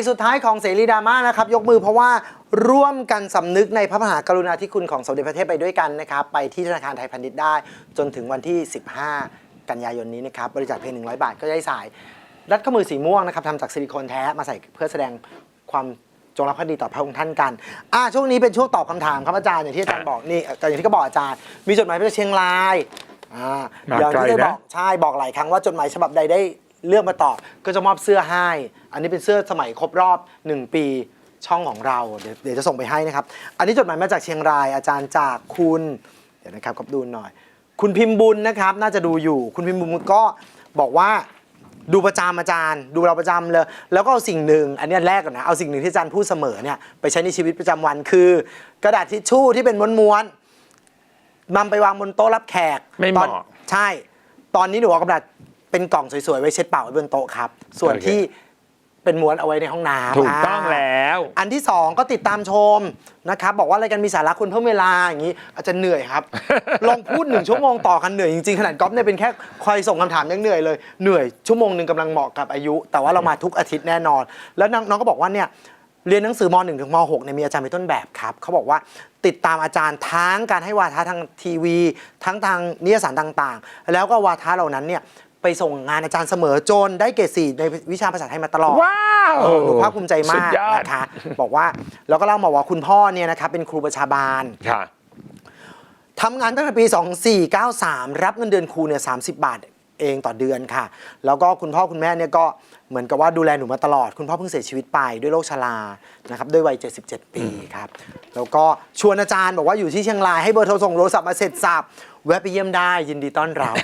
กสุดท้ายของเสรีดราม่านะครับ ยกมือเพราะว่าร่วมกันสำนึกในพระมหากรุณาธิคุณของสมเด็จพระเทพไปด้วยกันนะครับ ไปที่ธนาคารไทยพาณิชย์ได้ จนถึงวันที่ 15 กันยายนนี้นะครับ บริจาคเพียง 100 บาทก็ได้สาย รัดข้อมือสีม่วงนะครับทำจากซิลิโคนแท้มาใส่เพื่อแสดงความจงรักภักดีต่อพระองค์ท่านกัน อ่าช่วงนี้เป็นช่วงตอบคำถามครับอาจารย์อย่างที่อาจารย์บอกนี่อาจารย์อย่างที่ก็บอกอาจารย์ มีจดหมายมาจากเชียงราย อ่ามาอย่างที่ได้ไกลนะบอกใช่บอกหลายครั้งว่าจดหมายฉบับใดได้ เลือกมาตอบก็จะมอบเสื้อให้ อันนี้เป็นเสื้อสมัยครบรอบ 1 ปีช่องของเราเดี๋ยวเดี๋ยวจะส่งไปให้นะครับ อันนี้จดหมายมาจากเชียงรายอาจารย์จากคุณ เดี๋ยวนะครับกับดูหน่อย คุณพิมพ์บุญนะครับ น่าจะดูอยู่ คุณพิมพ์บุญก็บอกว่าดูประจำอาจารย์ ดูเราประจำเลย แล้วก็เอาสิ่งหนึ่ง อันนี้อันแรกก่อนนะ เอาสิ่งหนึ่งที่อาจารย์พูดเสมอเนี่ยไปใช้ในชีวิตประจำวันคือ กระดาษทิชชู่ที่เป็นม้วนๆนำไปวางบนโต๊ะรับแขกไม่เหมาะตอนใช่ ตอนนี้หนูเอากระดาษ เป็นกล่องสวยๆ ไว้เช็ดเปล่าไว้บนโต๊ะครับ ส่วนโอเค ที่เป็นม้วนเอาไว้ในห้องน้ำถูกต้องา แล้ว อันที่สองก็ติดตามชมนะครับ บอกว่ารายการมีสาระคุณเพิ่มเวลาอย่างนี้ อาจจะเหนื่อยครับ ลองพูดหนึ่งชั่วโมงต่อกันเหนื่อยจริงๆ ขนาดก๊อฟเนี่ยเป็นแค่คอยส่งคำถามยังเหนื่อยเลย เหนื่อยชั่วโมงหนึ่งกำลังเหมาะกับอายุ แต่ว่าเรามาทุกอาทิตย์แน่นอน แล้วน้องน้องก็บอกว่าเนี่ยเรียนหนังสือม .1 ถึงม .6 เนี่ยมีอาจารย์เป็นต้นแบบครับเขาบอกว่าติดตามอาจารย์ทั้งการให้วาทะทางทีวี ทั้งทางนิยสารต่างๆ แล้วก็วาทะเหล่านั้นเนี่ย ไปส่งงานอาจารย์เสมอจนได้เกรดสี่ในวิชาภาษาไทยมาตลอด ว้าวเออหนูภาคภูมิใจสุมาดกยอด นะคะ บอกว่าแล้วก็เล่ามาว่าคุณพ่อเนี่ยนะครับเป็นครูประชาบาล ค่ะ ทำงานตั้งแต่ปี 2493 รับเงินเดือนครูเนี่ย30 บาท เองต่อเดือนค่ะ แล้วก็คุณพ่อคุณแม่เนี่ยก็เหมือนกับว่าดูแลหนูมาตลอด คุณพ่อเพิ่งเสียชีวิตไปด้วยโรคชรานะครับด้วยวัย 77 ปีครับ แล้วก็ชวนอาจารย์บอกว่าอยู่ที่เชียงรายให้เบอร์โทรส่งโทรศัพท์มาเสร็จสับแวะไปเยี่ยมได้ยินดีต้อนรับ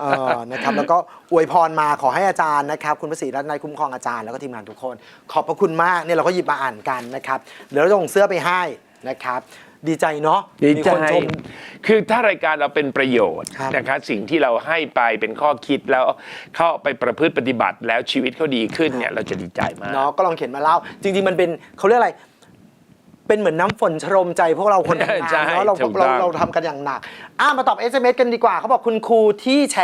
เออนะครับแล้วก็อวยพรมาขอให้อาจารย์นะครับ คุณประสิทธิ์รัตนายคุ้มครองอาจารย์แล้วก็ทีมงานทุกคน ขอบพระคุณมากเนี่ยเราก็หยิบมาอ่านกันนะครับเดี๋ยวเราจะส่งเสื้อไปให้นะครับ ดีใจเนาะดีมีใจคนชม คือถ้ารายการเราเป็นประโยชน์ครับนะคะสิ่งที่เราให้ไปเป็นข้อคิดแล้วเข้าไปประพฤติปฏิบัติแล้วชีวิตเขาดีขึ้นเนี่ยเราจะดีใจมาก เนาะก็ลองเขียนมาเล่า จริง ๆ มันเป็นเขาเรียกอะไร เป็นเหมือนน้ำฝนชโรมใจพวกเราคนทำงานใช่เนาะเราถูกต้เราอง เราทำกันอย่างหนัก อะมาตอบ SMS กันดีกว่าเขาบอกคุณครูที่แฉ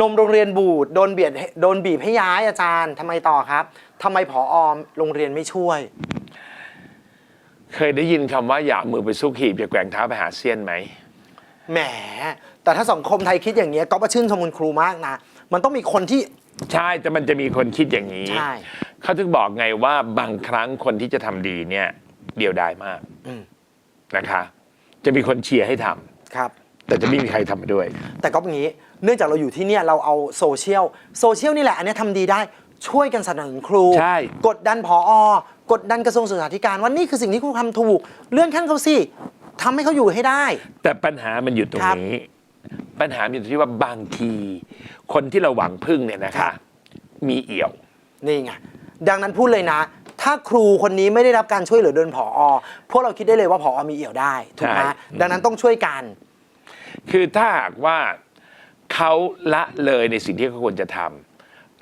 นมโรงเรียนบูดโดนเบียดให้โดนบีบให้ย้ายอาจารย์ทำไมต่อครับทำไมผออโรงเรียนไม่ช่วย เคยได้ยินคำว่าอย่าเอามือไปซุกหีบอย่าแกว่งเท้าไปหาเซียนไหม แหม แต่ถ้าสังคมไทยคิดอย่างนี้ยก็ประชื่นชมคุณครูมากนะ มันต้องมีคนที่ ใช่แต่มันจะมีคนคิดอย่างนี้ ใช่ เขาถึงบอกไงว่าบางครั้งคนที่จะทำดีเนี่ย เดียวดายมากอืม นะคะ จะมีคนเชียร์ให้ทำครับ แต่จะไม่มีใครทำมาด้วย แต่ก็อย่างนี้ เนื่องจากเราอยู่ที่เนี่ยเราเอาโซเชียล โซเชียลนี่แหละ อันนี้ทำดีได้ ช่วยกันสนับสนุนครู ใช่ กดดันผอ กดดันกระทรวงศึกษาธิการว่านี่คือสิ่งที่ครูทำถูก เลื่อนขั้นเขาสิทำให้เขาอยู่ให้ได้ แต่ปัญหามันอยู่ตรงครับนี้ ปัญหามันอยู่ที่ว่าบางที คนที่เราหวังพึ่งเนี่ยนะครัคะบมีเอี่ยว นี่ไงดังนั้นพูดเลยนะ ถ้าครูคนนี้ไม่ได้รับการช่วยเหลือโดยผอพวกเราคิดได้เลยว่าผอมีเอี่ยวได้ถูกไหมใช่ ดังนั้นต้องช่วยกัน คือถ้าหากว่าเขาละเลยในสิ่งที่เขาควรจะทำ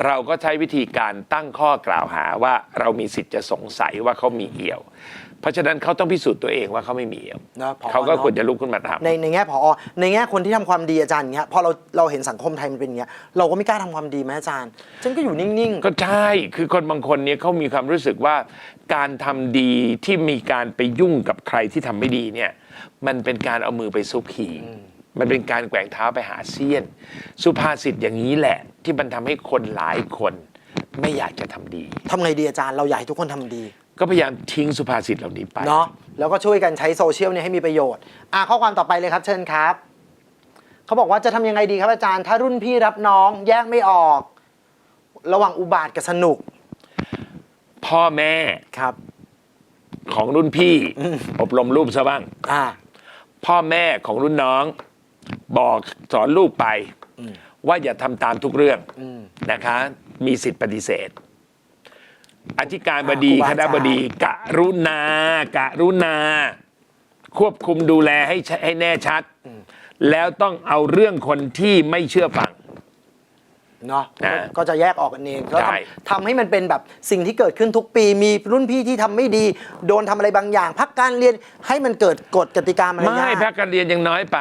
เราก็ใช้วิธีการตั้งข้อกล่าวหาว่าเรามีสิทธิ์จะสงสัยว่าเขามีเอี่ยว เพราะฉะนั้นเขาต้องพิสูจน์ตัวเองว่าเขาไม่มีเอี่ยวนะผอเขาก็เนอะควรจะลุกขึ้นมาทำในในแง่ผอในแง่คนที่ทำความดีอาจารย์อย่างเงี้ยพอเราเราเห็นสังคมไทยมันเป็นอย่างเงี้ยเราก็ไม่กล้าทำความดีไหมอาจารย์ฉันก็อยู่นิ่งก็ใช่คือคนบางคนเนี่ยเขามีความรู้สึกว่า การทำดีที่มีการไปยุ่งกับใครที่ทำไม่ดีเนี่ยมันเป็นการเอามือไปซุกหีบ มันเป็นการแกว่งเท้าไปหาเสี้ยน สุภาษิตอย่างนี้แหละ ที่มันทำให้คนหลายคนไม่อยากจะทำดีๆทำไงดีอาจารย์เราอยากให้ทุกคนทำดี ก็พยายามทิ้งสุภาษิตเหล่านี้ไป เนาะแล้วก็ช่วยกันใช้โซเชียลเนี่ยให้มีประโยชน์ อะข้อความต่อไปเลยครับเชิญครับ เขาบอกว่าจะทำยังไงดีครับอาจารย์ ถ้ารุ่นพี่รับน้องแยกไม่ออก ระหว่างอุบาทกับสนุกพ่อแม่ครับ ของรุ่นพี่ อบรมรูปซะบ้าง อ่า พ่อแม่ของรุ่นน้อง บอกสอนลูกไป ว่าอย่าทำตามทุกเรื่องอืมนะคะ มีสิทธิ์ปฏิเสธ อธิการบดีอ่าครูบาอาจารย์คณะบดีกรุณากรุณา ควบคุมดูแลให้ชให้แน่ชัด แล้วต้องเอาเรื่องคนที่ไม่เชื่อฟังเนาะอ่าก็จะแยกออกกันเองแล้วใช่ทำทำให้มันเป็นแบบสิ่งที่เกิดขึ้นทุกปี มีรุ่นพี่ที่ทำไม่ดี โดนทำอะไรบางอย่าง พักการเรียนให้มันเกิดกฎกติกามารไม่ยาทพักการเรียนยังน้อยไป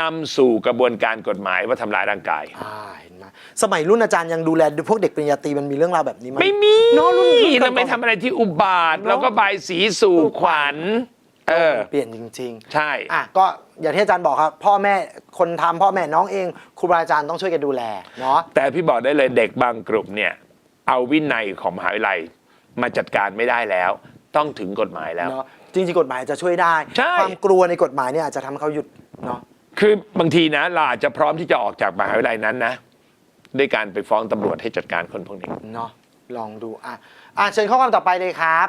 นำสู่กระบวนการกฎหมายว่าทำร้ายร่างกาย อ่าเห็นไหมสมัยรุ่นอาจารย์ยังดูแลพวกเด็กปริญญาตรีมันมีเรื่องราวแบบนี้ไหม ไม่มีเนอะรุ่นรุ่นก่อนๆเราไม่ทำอะไรที่อุบาทเนอะแล้วก็บายสีสู่ขวัญ เออ เปลี่ยนจริงใช่ๆอะก็อย่างที่อาจารย์บอกครับ พ่อแม่คนทำพ่อแม่น้องเองครูบาอาจารย์ต้องช่วยกันดูแลเนาะ แต่พี่บอกได้เลยเด็กบางกลุ่มเนี่ยเอาวินัยของมหาวิทยาลัยมาจัดการไม่ได้แล้ว ต้องถึงกฎหมายแล้ว เนาะจริงๆกฎหมายจะช่วยได้ ใช่ ความกลัวในกฎหมายเนี่ยอาจจะทำให้เขาหยุดเนาะ คือบางทีนะเราอาจจะพร้อมที่จะออกจากมหาวิทยาลัยนั้นนะด้วยการไปฟ้องตำรวจให้จัดการคนพวกนี้ เนาะลองดูอะอะเชิญข้อความต่อไปเลยครับ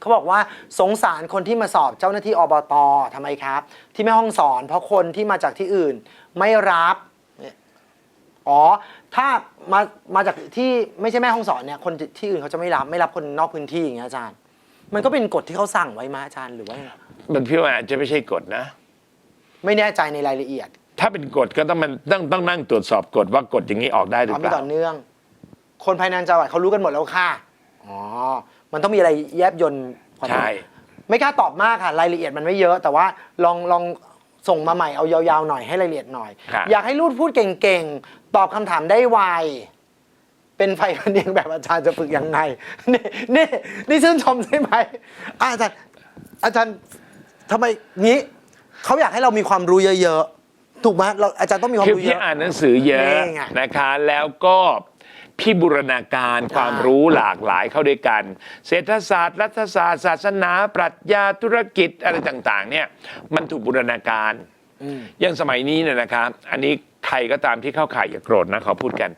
เขาบอกว่าสงสารคนที่มาสอบเจ้าหน้าที่อบตทำไมครับ ที่แม่ห้องสอน เพราะคนที่มาจากที่อื่น ไม่รับเนี่ยอ๋อ ถ้ามามาจากที่ไม่ใช่แม่ห้องสอนเนี่ยคนที่อื่นเขาจะไม่รับไม่รับคนนอกพื้นที่อย่างเงี้ยอาจารย์ มันก็เป็นกฎที่เขาสั่งไว้มาอาจารย์หรือว่ายังไง มันพี่ว่าอาจจะไม่ใช่กฎนะ ไม่แน่ใจในรายละเอียดถ้าเป็นกฎก็ต้องมันต้องต้องนั่งตรวจสอบกฎว่ากฎอย่างนี้ออกได้หรือเอาเปไม่ล่า ต่อเนื่อง คนภายในจังหวัดเขารู้กันหมดแล้วค่ะอ๋อมันต้องมีอะไรแยบยนต์กว่านั้นใช่ ไม่กล้าตอบมากค่ะ รายละเอียดมันไม่เยอะ แต่ว่าลองลองส่งมาใหม่เอายาวๆหน่อยให้รายละเอียดหน่อย ครับ อยากให้รูดพูดเก่งๆ ตอบคำถามได้ไวเป็นไฟพันเดียงแบบอาจารย์จะฝึกยังไง นี่นี่นี่ชื่นชมใช่ไหมอะอาจารย์อาจารย์ทำไมงี้ เขาอยากให้เรามีความรู้เยอะๆ ถูกไหมเราอาจารย์ต้องมีความคือรู้เยพี่อะ อ่านหนังสือเยอะนี่ไงนะคะ แล้วก็พี่บูรณาการความรู้หลากหลายเข้าด้วยกัน เศรษฐศาสตร์รัฐศาสตร์ ศาสนา ปรัชญาธุรกิจอะไรต่างๆ เนี่ยมันถูกบูรณาการอย่างสมัยนี้เนี่ยนะครับ อันนี้ใครก็ตามที่เข้าข่ายอย่าโกรธนะเขาพูดกัน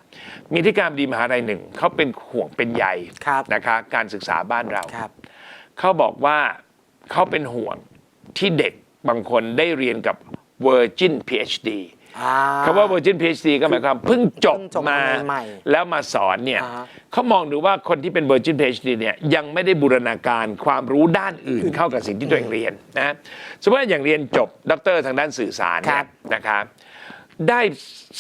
มีที่การบดีมหาลัยหนึ่งเขาเป็นห่วงเป็นใยครับครับ เขาบอกว่าเขาเป็นห่วงที่เด็ก บางคนได้เรียนกับ Virgin PhD อ่า คำว่า Virgin PhD ก็หมายความเพิ่งจบเพิ่งจบมาใหม่แล้วมาสอนเนี่ยอ่าฮะเขามองดูว่าคนที่เป็น Virgin PhD เนี่ยยังไม่ได้บูรณาการความรู้ด้านอื่นเข้ากับสิ่งที่ตัวเองเรียนนะสมมติว่าอย่างเรียนจบด็อกเตอร์ทางด้านสื่อสารครัเนี่ยบ นะครับ ได้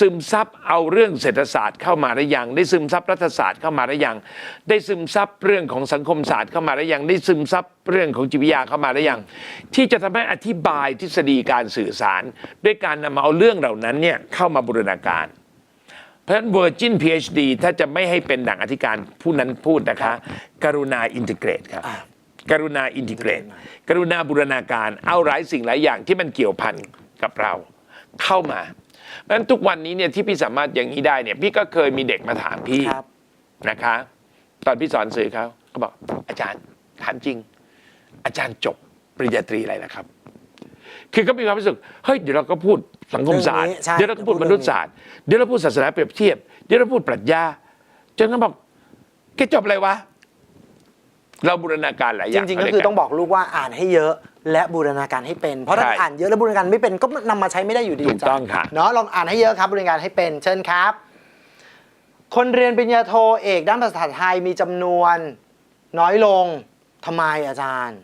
ซึมซับเอาเรื่องเศรษฐศาสตร์เข้ามาหรือยัง ได้ซึมซับรัฐศาสตร์เข้ามาหรือยัง ได้ซึมซับเรื่องของสังคมศาสตร์เข้ามาหรือยัง ได้ซึมซับเรื่องของจิตวิทยาเข้ามาหรือยัง ที่จะทำให้อธิบายทฤษฎีการสื่อสาร ด้วยการนำมาเอาเรื่องเหล่านั้นเนี่ยเข้ามาบูรณาการ เพราะฉะนั้น Virgin PhD ถ้าจะไม่ให้เป็นดั่งอธิการผู้นั้นพูดนะคะ กรุณาอินทิเกรตครับอ่ากรุณาอินทิเกรต กรุณาบูรณาการเอาหลายสิ่งหลายอย่างที่มันเกี่ยวพันกับเราเข้ามา เพราะฉะนั้นทุกวันนี้เนี่ยที่พี่สามารถอย่างนี้ได้เนี่ยพี่ก็เคยมีเด็กมาถามพี่ครับ นะคะ ตอนพี่สอนสื่อเขาเขาบอกอาจารย์ถามจริง อาจารย์จบปริญญาตรีอะไรนะครับ คือก็มีความรู้สึกเฮ้ยเดี๋ยวเราก็พูดสังคมศาสตร์เรื่องนี้ใช่ เดี๋ยวเราก็พูดมนุษยศาสตร์เดี๋ยวเราพูดศาสนาเปรียบเทียบเดี๋ยวเราพูดปรัชญาจนเขาบอกแกจบอะไรวะ เราบูรณาการหลายอจย่างริงๆ ก็คือต้องบอกลูกว่าอ่านให้เยอะ และบูรณาการให้เป็น เพราะถ้าใช่อ่านเยอะและบูรณาการไม่เป็นก็นำมาใช้ไม่ได้อยู่ดีถูกต้องจ้ค่ะ เนาะลองอ่านให้เยอะครับบูรณาการให้เป็น เชิญครับ คนเรียนปริญญาโทเอกด้านภาษาไทยมีจำนวน น้อยลงทำไมอาจารย์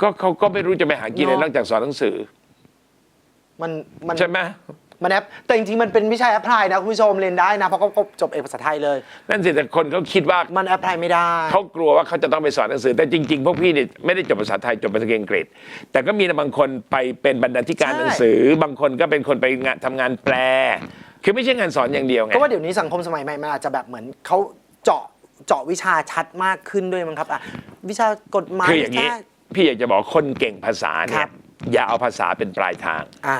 ก็เขาก็ไม่รู้จะไปหากินอะไรเนอะ นอกจากสอนหนังสือ มันมัน ใช่ไหม มันแอปแต่จริงๆมันเป็นวิชาแอปพลายนะคุณผู้ชมเรียนได้นะเพราะเขาจบเอกภาษาไทยเลย นั่นสิแต่คนเขาคิดว่ามันแอปพลายไม่ได้ เขากลัวว่าเขาจะต้องไปสอนหนังสือ แต่จริงๆ พวกพี่เนี่ยไม่ได้จบภาษาไทยจบภาษาอังกฤษ แต่ก็มีบางคนไปเป็นบรรณาธิการใช่หนังสือ บางคนก็เป็นคนไปงานทำงานแปล คือไม่ใช่งานสอนอย่างเดียวไง ก็ว่าเดี๋ยวนี้สังคมสมัยใหม่มันอาจจะแบบเหมือนเขาเจาะเจาะวิชาชัดมากขึ้นด้วยมั้งครับอะวิชากฎหมายคืออย่างนี้ วิช พี่อยากจะบอกคนเก่งภาษาเนี่ครัยบ อย่าเอาภาษาเป็นปลายทาง อ่า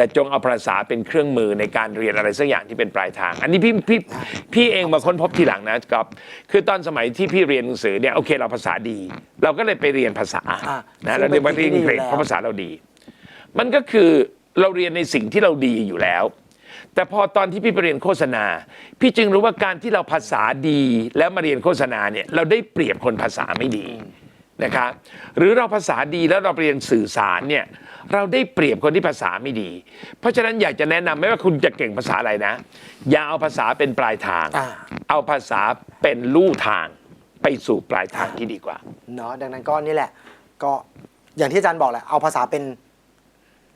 แต่จงเอาภาษาเป็นเครื่องมือในการเรียนอะไรสักอย่างที่เป็นปลายทาง อันนี้พี่พี่พี่เองมาค้นพบทีหลังนะครับคือตอนสมัยที่พี่เรียนหนังสือเนี่ยโอเคเราภาษาดี เราก็เลยไปเรียนภาษาอ่านะเราเรียนว่าเรียนอังกฤษเพราะภาษาเราดี มันก็คือเราเรียนในสิ่งที่เราดีอยู่แล้ว แต่พอตอนที่พี่ไปเรียนโฆษณา พี่จึงรู้ว่าการที่เราภาษาดีแล้วมาเรียนโฆษณาเนี่ยเราได้เปรียบคนภาษาไม่ดี นะครับหรือเราภาษาดีแล้วเราไปเรียนสื่อสารเนี่ยเราได้เปรียบคนที่ภาษาไม่ดี เพราะฉะนั้นอยากจะแนะนำไม่ว่าคุณจะเก่งภาษาอะไรนะ อย่าเอาภาษาเป็นปลายทางอ่าเอาภาษาเป็นลู่ทางไปสู่ปลายทางที่ดีกว่าเนาะดังนั้นก็นี่แหละ ก็อย่างที่อาจารย์บอกแหละเอาภาษาเป็น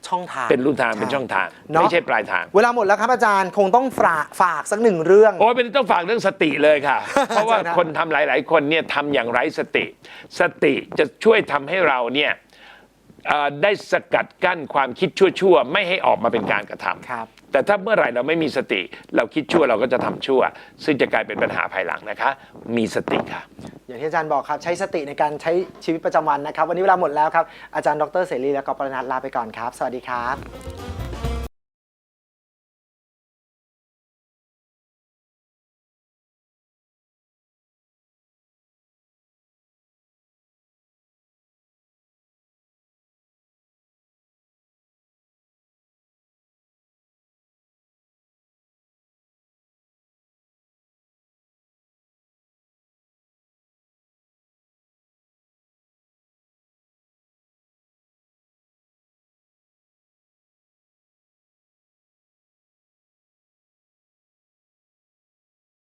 ช่องทาง เป็นลู่ทางเป็นช่องทางเนาะไม่ใช่ปลายทาง เวลาหมดแล้วครับอาจารย์คงต้องฝากฝากสักหนึ่งเรื่อง โอ้ยเป็นต้องฝากเรื่องสติเลยค่ะ เพราะว่าใช่นะคนทำหลาย ๆ คนเนี่ยทำอย่างไร้สติ สติจะช่วยทำให้เราเนี่ยเอ่อได้สกัดกั้นความคิดชั่ว ๆ ไม่ให้ออกมาเป็นการกระทำ ครับ แต่ถ้าเมื่อไหร่เราไม่มีสติ เราคิดชั่วเราก็จะทำชั่ว ซึ่งจะกลายเป็นปัญหาภายหลังนะคะ มีสติค่ะ อย่างที่อาจารย์บอกครับ ใช้สติในการใช้ชีวิตประจำวันนะครับ วันนี้เวลาหมดแล้วครับ อาจารย์ดรเสรีและกอปรนัทลาไปก่อนครับ สวัสดีครับ